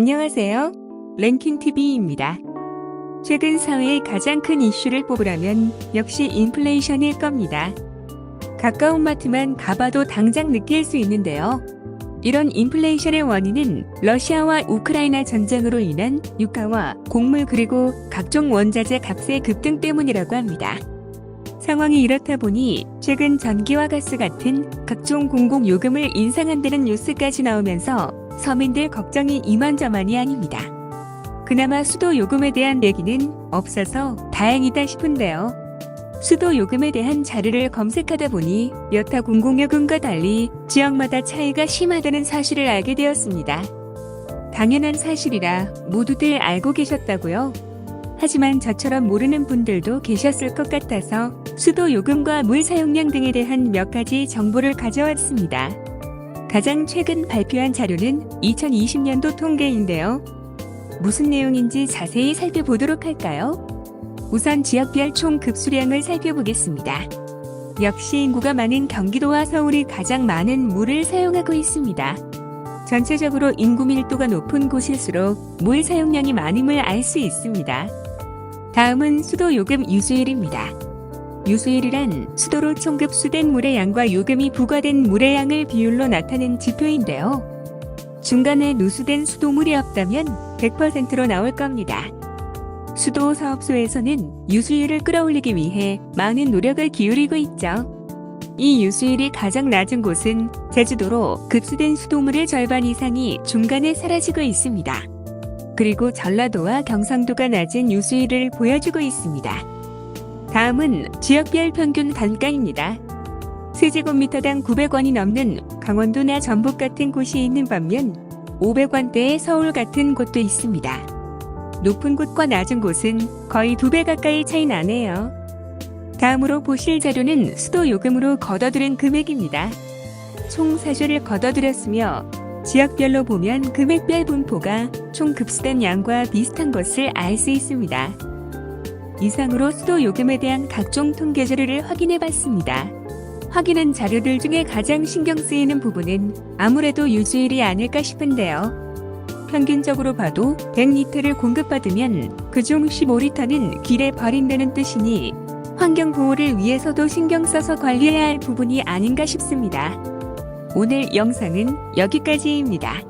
안녕하세요. 랭킹TV입니다. 최근 사회의 가장 큰 이슈를 뽑으라면 역시 인플레이션일 겁니다. 가까운 마트만 가봐도 당장 느낄 수 있는데요. 이런 인플레이션의 원인은 러시아와 우크라이나 전쟁으로 인한 유가와 곡물 그리고 각종 원자재 값의 급등 때문이라고 합니다. 상황이 이렇다 보니 최근 전기와 가스 같은 각종 공공요금을 인상한다는 뉴스까지 나오면서 서민들 걱정이 이만저만이 아닙니다. 그나마 수도 요금에 대한 얘기는 없어서 다행이다 싶은데요. 수도 요금에 대한 자료를 검색하다 보니 여타 공공요금과 달리 지역마다 차이가 심하다는 사실을 알게 되었습니다. 당연한 사실이라 모두들 알고 계셨다고요? 하지만 저처럼 모르는 분들도 계셨을 것 같아서 수도 요금과 물 사용량 등에 대한 몇 가지 정보를 가져왔습니다. 가장 최근 발표한 자료는 2020년도 통계인데요. 무슨 내용인지 자세히 살펴보도록 할까요? 우선 지역별 총 급수량을 살펴보겠습니다. 역시 인구가 많은 경기도와 서울이 가장 많은 물을 사용하고 있습니다. 전체적으로 인구 밀도가 높은 곳일수록 물 사용량이 많음을 알 수 있습니다. 다음은 수도 요금 유수율입니다. 유수율이란 수도로 총급수된 물의 양과 요금이 부과된 물의 양을 비율로 나타낸 지표인데요. 중간에 누수된 수도물이 없다면 100%로 나올 겁니다. 수도 사업소에서는 유수율을 끌어올리기 위해 많은 노력을 기울이고 있죠. 이 유수율이 가장 낮은 곳은 제주도로 급수된 수도물의 절반 이상이 중간에 사라지고 있습니다. 그리고 전라도와 경상도가 낮은 유수율을 보여주고 있습니다. 다음은 지역별 평균 단가입니다. 세제곱미터당 900원이 넘는 강원도나 전북 같은 곳이 있는 반면 500원대의 서울 같은 곳도 있습니다. 높은 곳과 낮은 곳은 거의 두 배 가까이 차이 나네요. 다음으로 보실 자료는 수도 요금으로 걷어들인 금액입니다. 총 사조를 걷어들였으며 지역별로 보면 금액별 분포가 총 급수된 양과 비슷한 것을 알 수 있습니다. 이상으로 수도 요금에 대한 각종 통계 자료를 확인해 봤습니다. 확인한 자료들 중에 가장 신경 쓰이는 부분은 아무래도 유수율이 아닐까 싶은데요. 평균적으로 봐도 100리터를 공급받으면 그중 15리터는 길에 버린다는 뜻이니 환경 보호를 위해서도 신경 써서 관리해야 할 부분이 아닌가 싶습니다. 오늘 영상은 여기까지입니다.